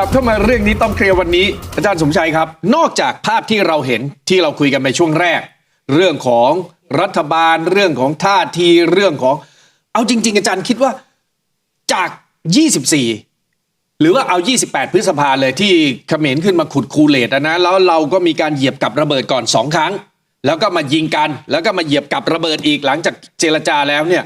กลับเข้ามาเรื่องนี้ต้องเคลียร์วันนี้ อาจารย์สมชัยครับ นอกจากภาพที่เราเห็นที่เราคุยกันในช่วงแรก เรื่องของรัฐบาลเรื่องของท่าทีเรื่องของ เอาจริง ๆ อาจารย์คิดว่าจาก 24 หรือว่าเอา 28 พฤษภาเลยที่เขมรขึ้นมาขุดคูเลตนะแล้วเราก็มีการเหยียบกับระเบิดก่อนสองครั้ง แล้วก็มายิงกัน แล้วก็มาเหยียบกับระเบิดอีกหลังจากเจรจาแล้วเนี่ย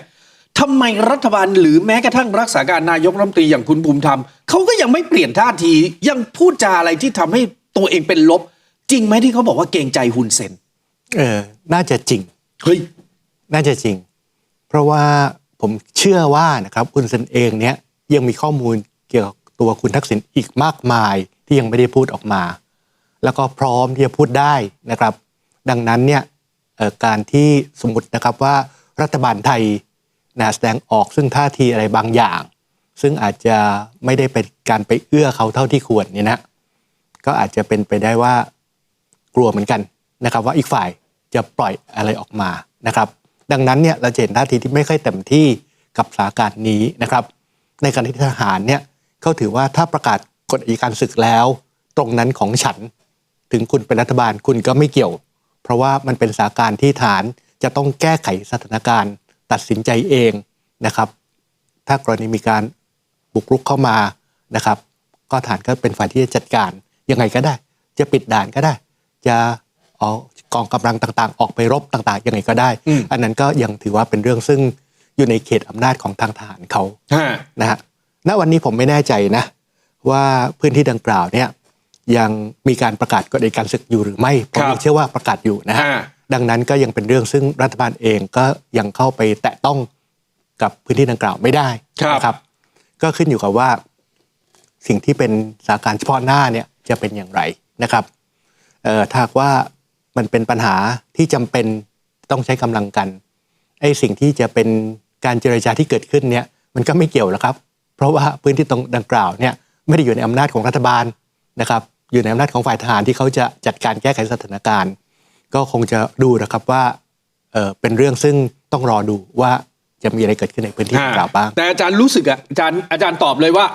ทำไมรัฐบาลหรือแม้กระทั่งรักษาการนายกรัฐมนตรีอย่างคุณภูมิธรรมเขาก็ยังไม่เปลี่ยนท่าที ยังพูดจาอะไรที่ทำให้ตัวเองเป็นลบ จริงไหมที่เขาบอกว่าเกรงใจฮุนเซนเออ น่าจะจริงเฮ้ยน่าจะจริง เพราะว่าผมเชื่อว่านะครับคุณเซนเองเนี้ยยังมีข้อมูลเกี่ยวกับตัวคุณทักษิณอีกมากมายที่ยังไม่ได้พูดออกมา แล้วก็พร้อมที่จะพูดได้นะครับ ดังนั้นเนี่ยเอ่อการที่สมมตินะครับว่ารัฐบาลไทย นะแสดงออกซึ่งท่าทีอะไรบางอย่าง ซึ่งอาจจะไม่ได้เป็นการไปเอื้อเขาเท่าที่ควรเนี่ยนะก็อาจจะเป็นไปได้ว่ากลัวเหมือนกันนะครับว่าอีกฝ่ายจะปล่อยอะไรออกมานะครับ ดังนั้นเนี่ยเราเห็นท่าทีที่ไม่ค่อยเต็มที่กับสถานการณ์นี้นะครับ ในขณะที่ทหารเนี่ยเขาถือว่าถ้าประกาศกฎอัยการศึกแล้ว ตรงนั้นของฉัน ถึงคุณเป็นรัฐบาลคุณก็ไม่เกี่ยว เพราะว่ามันเป็นสถานการณ์ที่ฐานจะต้องแก้ไขสถานการณ์ ตัดสินใจเองนะครับ ถ้ากรณีมีการบุกรุกเข้ามานะครับ ก็ฐานก็เป็นฝ่ายที่จะจัดการยังไงก็ได้ จะปิดด่านก็ได้ จะเอากองกำลังต่างๆ ออกไปรบต่างๆยังไงก็ได้อืมอันนั้นก็ยังถือว่าเป็นเรื่องซึ่งอยู่ในเขตอำนาจของทางทหารเขาฮะนะฮะณวันนี้ผมไม่แน่ใจนะ ว่าพื้นที่ดังกล่าวเนี่ยยังมีการประกาศกฎอัยการศึกอยู่หรือไม่ผมครับยังเชื่อว่าประกาศอยู่นะฮะฮะ ดังนั้นก็ยังเป็นเรื่องซึ่งรัฐบาลเองก็ยังเข้าไปแตะต้องกับพื้นที่ดังกล่าวไม่ได้ครับนะครับ ก็ขึ้นอยู่กับว่า สิ่งที่เป็นสถานการณ์เฉพาะหน้าเนี่ยจะเป็นอย่างไรนะครับเอ่อถ้าหากว่ามันเป็นปัญหาที่จำเป็นต้องใช้กำลังกันไอ้สิ่งที่จะเป็นการเจรจาที่เกิดขึ้นเนี่ยมันก็ไม่เกี่ยวแล้วครับ เพราะว่าพื้นที่ตรงดังกล่าวเนี่ยไม่ได้อยู่ในอำนาจของรัฐบาลนะครับ อยู่ในอำนาจของฝ่ายทหารที่เขาจะจัดการแก้ไขสถานการณ์ ก็คงจะดูนะครับว่าเอ่อเป็นเรื่องซึ่งต้องรอดูว่าจะมีอะไรเกิดขึ้นในพื้นที่ดังกล่าวบ้าง แต่อาจารย์รู้สึกอะอาจารย์อาจารย์ตอบเลยว่า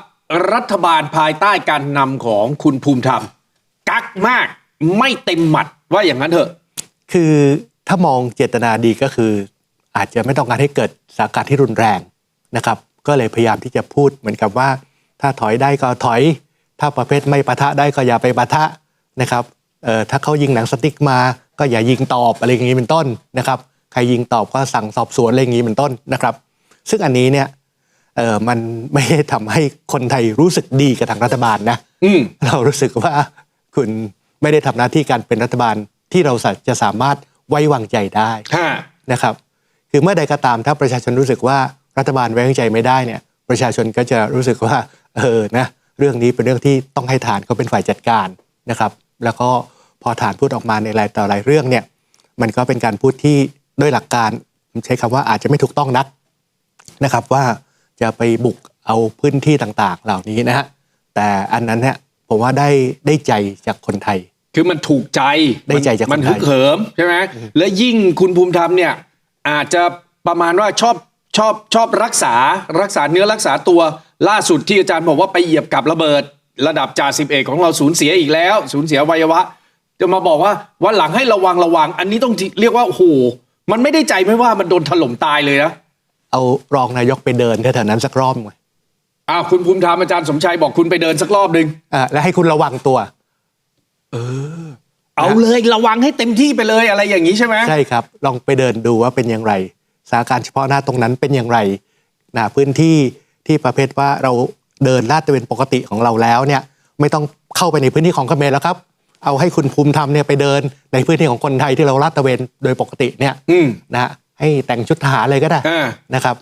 รัฐบาลภายใต้การนำของคุณภูมิธรรม กักมากไม่เต็มหมัดว่าอย่างนั้นเถอะ คือถ้ามองเจตนาดีก็คือ อาจจะไม่ต้องการให้เกิดสถานการณ์ที่รุนแรงนะครับ ก็เลยพยายามที่จะพูดเหมือนกับว่า ถ้าถอยได้ก็ถอย ถ้าประเภทไม่ปะทะได้ก็อย่าไปปะทะนะครับเอ่อถ้าเขายิงหนังสติ๊กมา ก็อย่ายิงตอบอะไรอย่างนี้เป็นต้นนะครับใครยิงตอบก็สั่งสอบสวนอะไรอย่างนี้เป็นต้นนะครับ ซึ่งอันนี้เนี่ยเออมันไม่ได้ทำให้คนไทยรู้สึกดีกับทางรัฐบาลนะอืมเรารู้สึกว่าคุณไม่ได้ทำหน้าที่การเป็นรัฐบาลที่เราจะสามารถไว้วางใจได้ฮะนะครับ คือเมื่อใดก็ตามถ้าประชาชนรู้สึกว่ารัฐบาลไว้วางใจไม่ได้เนี่ย ประชาชนก็จะรู้สึกว่าเออนะเรื่องนี้เป็นเรื่องที่ต้องให้ฐานเขาเป็นฝ่ายจัดการนะครับ แล้วก็พ อฐานพูดออกมาในรายต่อรายเรื่องเนี่ย มันก็เป็นการพูดที่ด้วยหลักการผมใช้คำว่าอาจจะไม่ถูกต้องนักนะครับว่าจะไปบุกเอาพื้นที่ต่างๆ เหล่านี้นะฮะแต่อันนั้นเนี่ยผมว่าได้ได้ใจจากคนไทย คือมันถูกใจได้ใจจากคนมันไทยฮึกเหิมใช่ไหมและยิ่งคุณภูมิธรรมเนี่ยอาจจะประมาณว่าชอบชอบชอบรักษารักษาเนื้อรักษาตัวล่าสุดที่อาจารย์บอกว่าไปเหยียบกับระเบิด ระดับจ่าสิบเอกของเราสูญเสียอีกแล้ว สูญเสียอวัยวะ จะมาบอกว่าวันหลังให้ระวังระวัง อันนี้ต้องเรียกว่าโอ้โหมันไม่ได้ใจไม่ว่ามันโดนถล่มตายเลยนะเอารองนายกไปเดินแถวๆนั้นสักรอบหน่อยอ้าวคุณภูมิธรรมอาจารย์สมชัยบอกคุณไปเดินสักรอบหนึ่งอ่าและให้คุณระวังตัวเอาเลยระวังให้เต็มที่ไปเลยอะไรอย่างนี้ใช่ไหมใช่ครับ ลองไปเดินดูว่าเป็นอย่างไรสถานการณ์เฉพาะหน้าตรงนั้นเป็นอย่างไรนะพื้นที่ที่ประเภทว่าเราเดินลาดตระเวนปกติของเราแล้วเนี่ย ไม่ต้องเข้าไปในพื้นที่ของเขมรแล้วครับ เอาให้คุณภูมิธรรมเนี่ยไปเดิน ในพื้นที่ของคนไทยที่เราลาดตระเวนโดยปกติเนี่ยอืมนะฮะให้แต่งชุดทหารเลยก็ได้อ่า นะครับ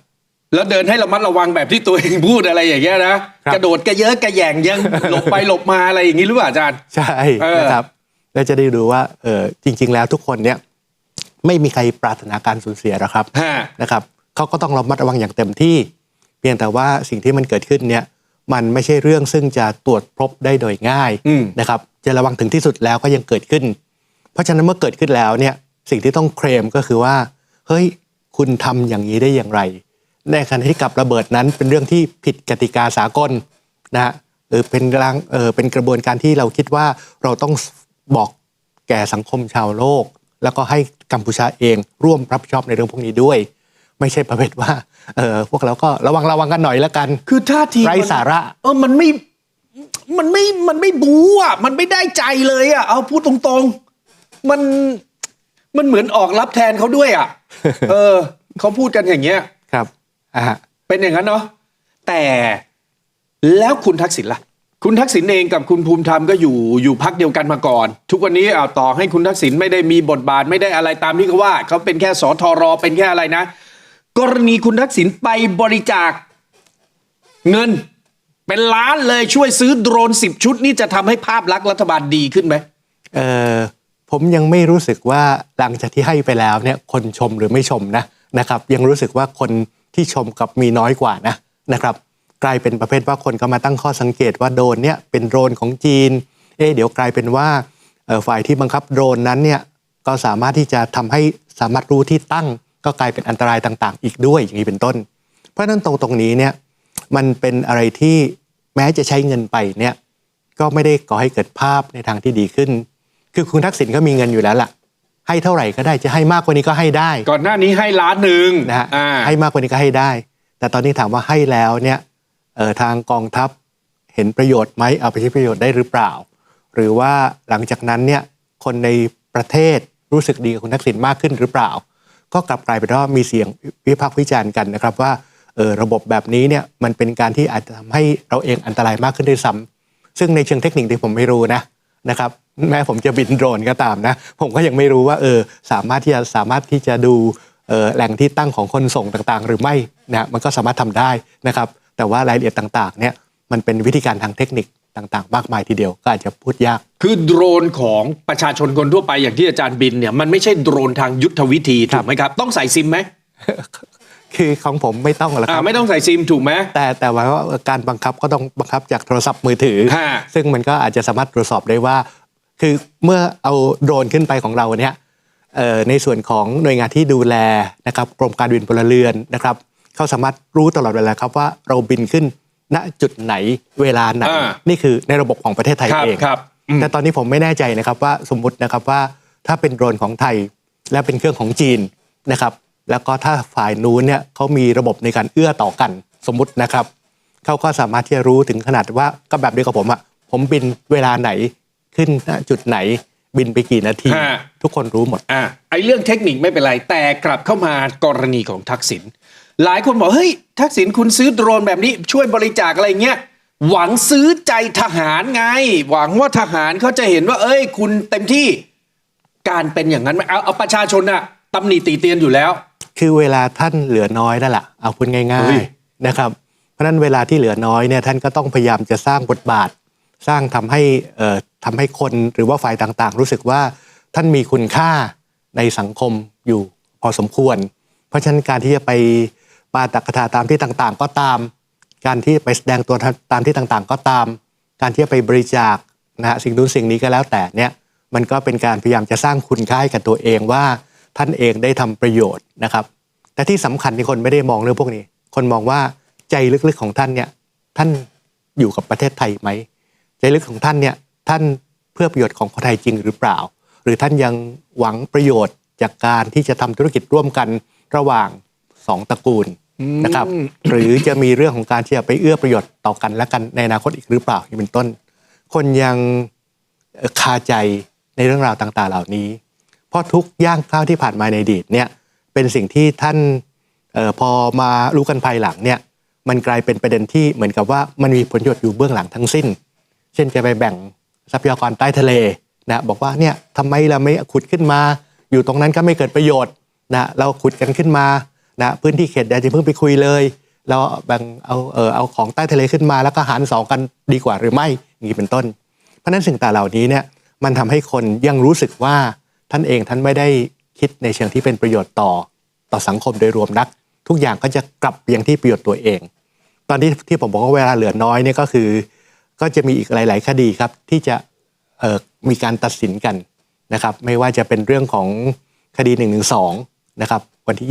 แล้วเดินให้ระมัดระวังแบบที่ตัวเองพูดอะไรอย่างเงี้ยนะครับ กระโดดกระเยอะกระแยงยังหลบไปหลบมาอะไรอย่างนี้หรือเปล่าอาจารย์ ใช่เออ นะครับแล้วจะได้ดูว่าเออจริง ๆ แล้วทุกคนเนี่ยไม่มีใครปรารถนาการสูญเสียหรอกครับฮะนะครับเขาก็ต้องระมัดระวังอย่างเต็มที่ เพียงแต่ว่าสิ่งที่มันเกิดขึ้นเนี่ยมันไม่ใช่เรื่องซึ่งจะตรวจพบได้โดยง่ายอืมนะครับ จะระวังถึงที่สุดแล้วก็ยังเกิดขึ้น เพราะฉะนั้นเมื่อเกิดขึ้นแล้วเนี่ยสิ่งที่ต้องเคลมก็คือว่า เฮ้ยคุณทำอย่างนี้ได้อย่างไร ในขณะที่กับระเบิดนั้นเป็นเรื่องที่ผิดกติกาสากลนะฮะอเป็นร่างเออเป็นกระบวนการที่เราคิดว่าเราต้องบอกแก่สังคมชาวโลก แล้วก็ให้กัมพูชาเองร่วมรับผิดชอบในเรื่องพวกนี้ด้วย ไม่ใช่ประเภทว่าเออพวกเราก็ระวังระวังกันหน่อยแล้วกัน คือท่าทีไร้มันสาระ เออมันไม่ มันไม่มันไม่บู๊อะมันไม่ได้ใจเลยอะเอาพูดตรงๆ มันมันเหมือนออกรับแทนเขาด้วยอะ เออเขาพูดกันอย่างเงี้ยครับอ่าฮะเป็นอย่างนั้นเนาะแต่แล้วคุณทักษิณล่ะ คุณทักษิณเองกับคุณภูมิธรรมก็อยู่อยู่พักเดียวกันมาก่อน ทุกวันนี้เอาต่อให้คุณทักษิณไม่ได้มีบทบาทไม่ได้อะไรตามที่เขาว่าเขาเป็นแค่สอทอรอเป็นแค่อะไรนะ กรณีคุณทักษิณไปบริจาคเงิน เป็นล้านเลยช่วยซื้อโดรนสิบชุดนี่จะทำให้ภาพลักษณ์รัฐบาลดีขึ้นไหมเออผมยังไม่รู้สึกว่าหลังจากที่ให้ไปแล้วเนี่ยคนชมหรือไม่ชมนะนะครับ ยังรู้สึกว่าคนที่ชมกับมีน้อยกว่านะนะครับกลายเป็นประเภทว่าคนก็มาตั้งข้อสังเกตว่าโดรนเนี่ยเป็นโดรนของจีน เอ๊เดี๋ยวกลายเป็นว่าฝ่ายที่บังคับโดรนนั้นเนี่ยก็สามารถที่จะทำให้สามารถรู้ที่ตั้ง ก็กลายเป็นอันตรายต่าง ๆ อีกด้วยอย่างนี้เป็นต้น เพราะฉะนั้นตรงตรงนี้เนี่ย มันเป็นอะไรที่แม้จะใช้เงินไปเนี่ยก็ไม่ได้ก่อให้เกิดภาพในทางที่ดีขึ้น คือคุณทักษิณก็มีเงินอยู่แล้วล่ะ ให้เท่าไหร่ก็ได้จะให้มากกว่านี้ก็ให้ได้ ก่อนหน้านี้ให้ล้านหนึ่งนะฮะอ่าให้มากกว่านี้ก็ให้ได้ แต่ตอนนี้ถามว่าให้แล้วเนี่ยเอ่อทางกองทัพเห็นประโยชน์ไหมเอาไปใช้ประโยชน์ได้หรือเปล่า หรือว่าหลังจากนั้นเนี่ยคนในประเทศรู้สึกดีกับคุณทักษิณมากขึ้นหรือเปล่า ก็กลับกลายเป็นว่ามีเสียงวิพากษ์วิจารณ์กันนะครับว่า เออระบบแบบนี้เนี่ยมันเป็นการที่อาจจะทำให้เราเองอันตรายมากขึ้นด้วยซ้ำซึ่งในเชิงเทคนิคที่ผมไม่รู้นะนะครับแม้ผมจะบินโดรนก็ตามนะ ผมก็ยังไม่รู้ว่าเออสามารถที่จะสามารถที่จะดูเอ่อแหล่งที่ตั้งของคนส่งต่างๆ หรือไม่นะมันก็สามารถทำได้นะครับ แต่ว่ารายละเอียดต่างๆเนี่ยมันเป็นวิธีการทางเทคนิคต่างๆ มากมายทีเดียวก็อาจจะพูดยาก คือโดรนของประชาชนคนทั่วไปอย่างที่อาจารย์บินเนี่ยมันไม่ใช่โดรนทางยุทธวิธีครัถูบกไหมครับ ต้องใส่ซิมไหม คือของผมไม่ต้องหรอกคอ่ารับ ไม่ต้องใส่ซิมถูกไหม แต่แต่ว่าการบังคับก็ต้องบังคับจากโทรศัพท์มือถือ ฮะซึ่งมันก็อาจจะสามารถตรวจสอบได้ว่า คือเมื่อเอาโดรนขึ้นไปของเราเนี่ยเอ่อในส่วนของหน่วยงานที่ดูแลนะครับกรมการบินพลเรือนนะครับเขาสามารถรู้ตลอดเวลาครับว่าเราบินขึ้นณจุดไหนเวลาไหนอ่านี่คือในระบบของประเทศไทยครับเอง ครับอืม แต่ตอนนี้ผมไม่แน่ใจนะครับว่าสมมุตินะครับว่าถ้าเป็นโดรนของไทยและเป็นเครื่องของจีนนะครับ แล้วก็ถ้าฝ่ายนู้นเนี่ยเขามีระบบในการเอื้อต่อกันสมมุตินะครับเขาก็สามารถที่จะรู้ถึงขนาดว่าก็แบบเดียวกับผมอะผมบินเวลาไหนขึ้นณจุดไหนบินไปกี่นาทีฮะทุกคนรู้หมดอ่าไอ้เรื่องเทคนิคไม่เป็นไร แต่กลับเข้ามากรณีของทักษิณหลายคนบอกเฮ้ยทักษิณคุณซื้อโดรนแบบนี้ช่วยบริจาคอะไรเงี้ยหวังซื้อใจทหารไง หวังว่าทหารเขาจะเห็นว่า เอ้ย คุณเต็มที่ การเป็นอย่างนั้นไหมเอาเอาประชาชนอะ ตำหนิตีเตียนอยู่แล้ว คือเวลาท่านเหลือน้อยนั่นแหละเอาพูดง่าเฮ้ยยๆนะครับ เพราะฉะนั้นเวลาที่เหลือน้อยเนี่ยท่านก็ต้องพยายามจะสร้างบทบาท สร้างทำให้เอ่อทำให้คนหรือว่าฝ่ายต่างๆ รู้สึกว่าท่านมีคุณค่าในสังคมอยู่พอสมควร เพราะฉะนั้นการที่จะไปปาตักกถาตามที่ต่างๆ ก็ตาม การที่ไปแสดงตัวตามที่ต่างๆ ก็ตาม การที่จะไปบริจาคนะฮะสิ่งนู้นสิ่งนี้ก็แล้วแต่เนี่ยมันก็เป็นการพยายามจะสร้างคุณค่าให้กับตัวเองว่า ท่านเองได้ทำประโยชน์นะครับแต่ที่สำคัญที่คนไม่ได้มองเรื่องพวกนี้ คนมองว่าใจลึกๆของท่านเนี่ยท่านอยู่กับประเทศไทยไหมใจลึกของท่านเนี่ยท่านเพื่อประโยชน์ของคนไทยจริงหรือเปล่า หรือท่านยังหวังประโยชน์จากการที่จะทำธุรกิจร่วมกันระหว่างสองตระกูลนะครับหรือจะมีเรื่องของการที่จะไปเอื้อประโยชน์ต่อกันและกันในอนาคตอีกหรือเปล่าอย่างเป็นต้น คนยังเอ่อคาใจในเรื่องราวต่างๆ เหล่านี้เพ ราะทุกย่างก้าวที่ผ่านมาในอดีตเนี่ยเป็นสิ่งที่ท่านออพอมารู้กันภายหลังเนี่ยมันกลายเป็นประเด็นที่เหมือนกับว่ามันมีผลประโยชน์อยู่เบื้องหลังทั้งสิ้น เช่นจะไปแบ่งทรัพยากรใต้ทะเลนะบอกว่าเนี่ยทำไมเราไม่ขุดขึ้นมา อยู่ตรงนั้นก็ไม่เกิดประโยชน์นะเราขุดกันขึ้นมานะพื้นที่เขตแดนจะเพิ่งไปคุยเลยเราแบ่งเอาเออเอาของใต้ทะเลขึ้นมาแล้วก็หารสองกันดีกว่าหรือไม่อย่างนี้เป็นต้น เพราะฉะนั้นสิ่งต่างเหล่านี้เนี่ยมันทำให้คนยังรู้สึกว่า ท่านเองท่านไม่ได้คิดในเชิงที่เป็นประโยชน์ต่อต่อสังคมโดยรวมนัก ทุกอย่างก็จะกลับไปยังที่ประโยชน์ตัวเอง ตอนที่ที่ผมบอกว่าเวลาเหลือน้อยเนี่ยก็คือ ก็จะมีอีกหลาย ๆ คดีครับ ที่จะเอ่อมีการตัดสินกันนะครับ ไม่ว่าจะเป็นเรื่องของคดี1นึนะครับ วันที่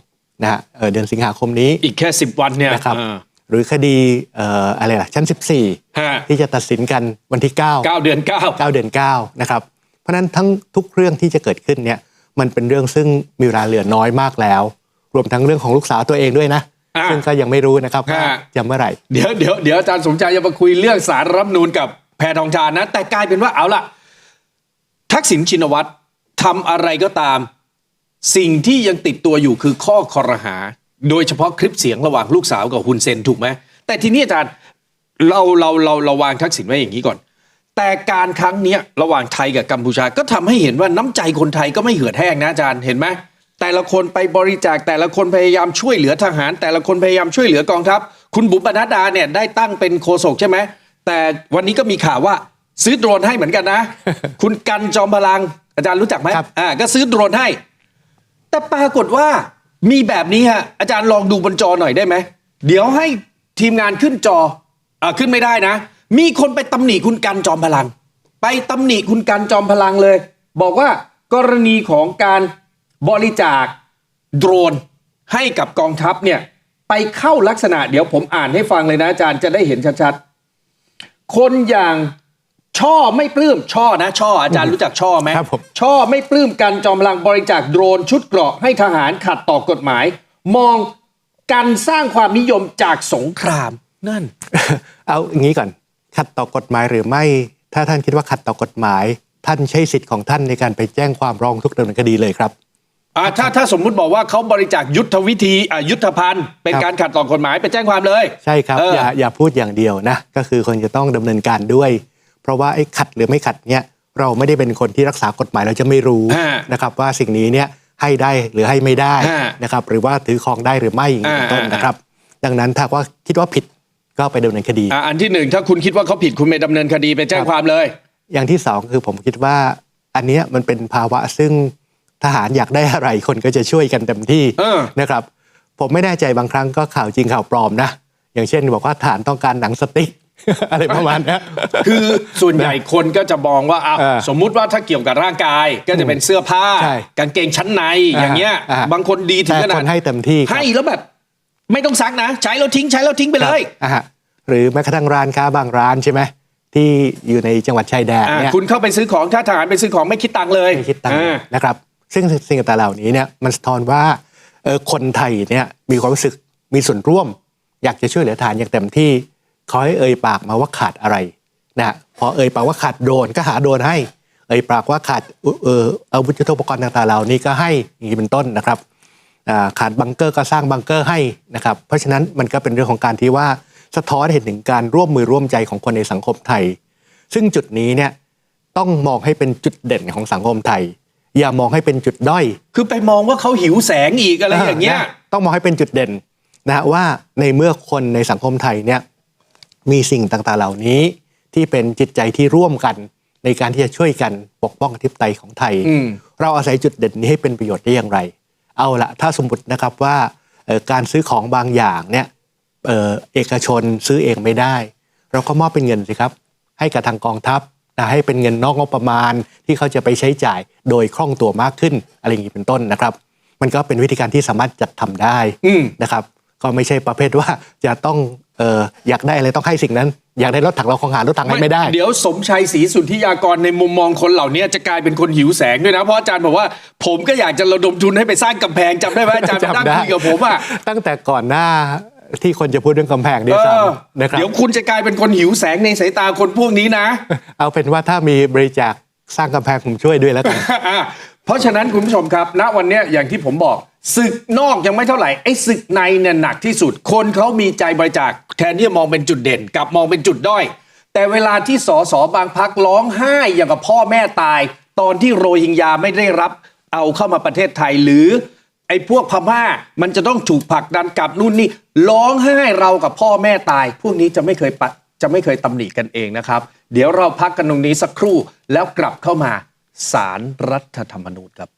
22นะฮะเอ่อเดือนสิงหาคมนี้อีกแค่สิบวันเนี่ยนะครับอ่าหรือคดีเอ่ออะไรล่ะชั้น 14ฮะที่จะตัดสินกันวันที่9เก้าเดือนเก้า9เดือน9นะครับ เพราะฉะนั้นทั้งทุกเรื่องที่จะเกิดขึ้นเนี่ยมันเป็นเรื่องซึ่งมีเวลาเหลือน้อยมากแล้ว รวมทั้งเรื่องของลูกสาวตัวเองด้วยนะอ่าซึ่งก็ยังไม่รู้นะครับว่าฮะจะเมื่อไหร่เดี๋ยวเดี๋ยวเดี๋ยวอาจารย์สมใจจะมาคุยเรื่องสารรัฐธรรมนูนกับแพทองทานนะ แต่กลายเป็นว่าเอาล่ะ ทักษิณชินวัตรทำอะไรก็ตาม สิ่งที่ยังติดตัวอยู่คือข้อคอรหา โดยเฉพาะคลิปเสียงระหว่างลูกสาวกับฮุนเซนถูกไหมแต่ทีนี้อาจารย์เราเราเราเราวางทักษิณไว้อย่างนี้ก่อน แต่การครั้งเนี้ยระหว่างไทยกับกัมพูชาก็ทำให้เห็นว่าน้ำใจคนไทยก็ไม่เหือดแห้งนะอาจารย์เห็นไหมแต่ละคนไปบริจาคแต่ละคนพยายามช่วยเหลือทหาร แต่ละคนพยายามช่วยเหลือกองทัพคุณบุ๋มปนัดดาเนี่ยได้ตั้งเป็นโฆษกใช่ไหมแต่วันนี้ก็มีข่าวว่าซื้อโดรนให้เหมือนกันนะ คุณกันจอมพลังอาจารย์รู้จักไหมครับอ่าก็ซื้อโดรนให้ แต่ปรากฏว่ามีแบบนี้ฮะอาจารย์ลองดูบนจอหน่อยได้ไหมเดี๋ยวให้ทีมงานขึ้นจออ่าขึ้นไม่ได้นะ มีคนไปตำหนิคุณกันจอมพลัง ไปตำหนิคุณกันจอมพลังเลย บอกว่ากรณีของการบริจาคโดรนให้กับกองทัพเนี่ยไปเข้าลักษณะเดี๋ยวผมอ่านให้ฟังเลยนะอาจารย์จะได้เห็นชัดๆ คนอย่างช่อไม่ปลื้มช่อนะ ช่ออาจารย์รู้จักช่อไหมครับผมช่อไม่ปลื้มกันจอมพลังบริจาคโดรนชุดเกราะให้ทหารขัดต่อกฎหมาย มองการสร้างความนิยมจากสงครามนั่น เอาอย่างนี้ก่อน ขัดต่อกฎหมายหรือไม่ ถ้าท่านคิดว่าขัดต่อกฎหมาย ท่านใช้สิทธิ์ของท่านในการไปแจ้งความร้องทุกข์ดำเนินคดีเลยครับอ่าถ้าถ้าสมมุติบอกว่าเขาบริจาคยุทธวิธีอ่ายุทธภัณฑ์เป็นครับการขัดต่อกฎหมายไปแจ้งความเลย ใช่ครับเออออย่าอย่าพูดอย่างเดียวนะ ก็คือคนจะต้องดำเนินการด้วย เพราะว่าไอ้ขัดหรือไม่ขัดเนี่ยเราไม่ได้เป็นคนที่รักษากฎหมายเราจะไม่รู้ฮะนะครับว่าสิ่งนี้เนี่ยให้ได้หรือให้ไม่ได้ฮะนะครับหรือว่าถือครองได้หรือไม่อย่างนี้เป็นต้นอ่านะครับ ดังนั้นถ้าว่าคิดว่าผิด ก็ไปดำเนินคดี อ่าอันที่หนึ่งถ้าคุณคิดว่าเขาผิดคุณไปดำเนินคดีไปแจ้งความเลย อย่างที่สองคือผมคิดว่าอันเนี้ยมันเป็นภาวะซึ่งทหารอยากได้อะไรคนก็จะช่วยกันเต็มที่เออ นะครับ ผมไม่แน่ใจบางครั้งก็ข่าวจริงข่าวปลอมนะ อย่างเช่นบอกว่าทหารต้องการหนังสติ๊ก อะไรประมาณเนี้ย คือส่วนใหญ่คนก็จะมองว่าอะเออสมมุติว่าถ้าเกี่ยวกับร่างกายก็จะเป็นเสื้อผ้า ใช่กางเกงชั้นในอย่างเงี้ย อ่าบางคนดีถึงแต่ขนาคดนให้เต็มที่ครับ ให้แล้วแบบ ไม่ต้องซักนะ ใช้แล้วทิ้งใช้แล้วทิ้งไปเลยครับอ่าฮะหรือแม้กระทั่งร้านค้าบางร้านใช่ไหมที่อยู่ในจังหวัดชายแดนอ่าเนี่ยคุณเข้าไปซื้อของถ้าทหารไปซื้อของไม่คิดตังค์เลยไม่คิดตังค์อ่านะครับ ซึ่งสิ่งต่างๆเหล่านี้เนี่ยมันสะท้อนว่าเอ่อคนไทยเนี่ยมีความรู้สึกมีส่วนร่วม อยากจะช่วยเหลือทหารอย่างเต็มที่ขอให้เอ่ยปากมาว่าขาดอะไรนะฮะพอเอ่ยปากว่าขาดโดรนก็หาโดรนให้ เอ่ยปากว่าขาดอุเอ่ออาวุธยุทโธปกรณ์ต่างๆเหล่านี้ก็ให้อย่างนี้เป็นต้นนะครับอ่า ขาดบังเกอร์ก็สร้างบังเกอร์ให้นะครับเพราะฉะนั้นมันก็เป็นเรื่องของการที่ว่าสะท้อนเห็นถึงการร่วมมือร่วมใจของคนในสังคมไทย ซึ่งจุดนี้เนี่ยต้องมองให้เป็นจุดเด่นของสังคมไทย อย่ามองให้เป็นจุดด้อย คือไปมองว่าเขาหิวแสงอีกอะไรอย่างเงี้ยนะต้องมองให้เป็นจุดเด่นนะฮะว่าในเมื่อคนในสังคมไทยเนี่ยมีสิ่งต่างๆเหล่านี้ที่เป็นจิตใจที่ร่วมกันในการที่จะช่วยกันปกป้องอธิปไตยของไทยอืมเราอาศัยจุดเด่นนี้ให้เป็นประโยชน์ได้อย่างไร เอาละถ้าสมมตินะครับว่าเอ่อการซื้อของบางอย่างเนี่ยเอ่อเอกชนซื้อเองไม่ได้ เราก็มอบเป็นเงินสิครับ ให้กับทางกองทัพนะให้เป็นเงินนอกงบประมาณที่เขาจะไปใช้จ่ายโดยคล่องตัวมากขึ้นอะไรอย่างนี้เป็นต้นนะครับ มันก็เป็นวิธีการที่สามารถจัดทำได้อืมนะครับ ก็ไม่ใช่ประเภทว่าจะต้องเอออยากได้อะไรต้องให้สิ่งนั้น อยากได้รถถังเราคงหารถถังให้ไม่ได้ เดี๋ยวสมชัยศรีสุทธิยากรในมุมมองคนเหล่านี้จะกลายเป็นคนหิวแสงด้วยนะ เพราะอาจารย์บอกว่า ผมก็อยากจะระดมทุนให้ไปสร้างกำแพงจำได้ไหมอาจารย์มานั่งจำได้คุยกับผมอะตั้งแต่ก่อนหน้าที่คนจะพูดเรื่องกำแพงด้วยเออซ้ำนะครับเดี๋ยวคุณจะกลายเป็นคนหิวแสงในสายตาคนพวกนี้นะ เอาเป็นว่าถ้ามีบริจาคสร้างกำแพงผมช่วยด้วยแล้วกันอะ เพราะฉะนั้นคุณผู้ชมครับ ณวันเนี้ยอย่างที่ผมบอกศึกนอกยังไม่เท่าไหร่ไอ้ศึกในเนี่ยหนักที่สุด คนเขามีใจบริจาคแทนที่จะมองเป็นจุดเด่นกลับมองเป็นจุดด้อย แต่เวลาที่สสบางพักร้องไห้อย่างกับพ่อแม่ตาย ตอนที่โรฮิงญาไม่ได้รับเอาเข้ามาประเทศไทยหรือ ไอ้พวกพม่ามันจะต้องถูกผลักดันกลับนู่นนี่ร้องไห้เรากับพ่อแม่ตาย พวกนี้จะไม่เคยปะจะไม่เคยตำหนิกันเองนะครับ เดี๋ยวเราพักกันตรงนี้สักครู่แล้วกลับเข้ามา สารรัฐธรรมนูญครับ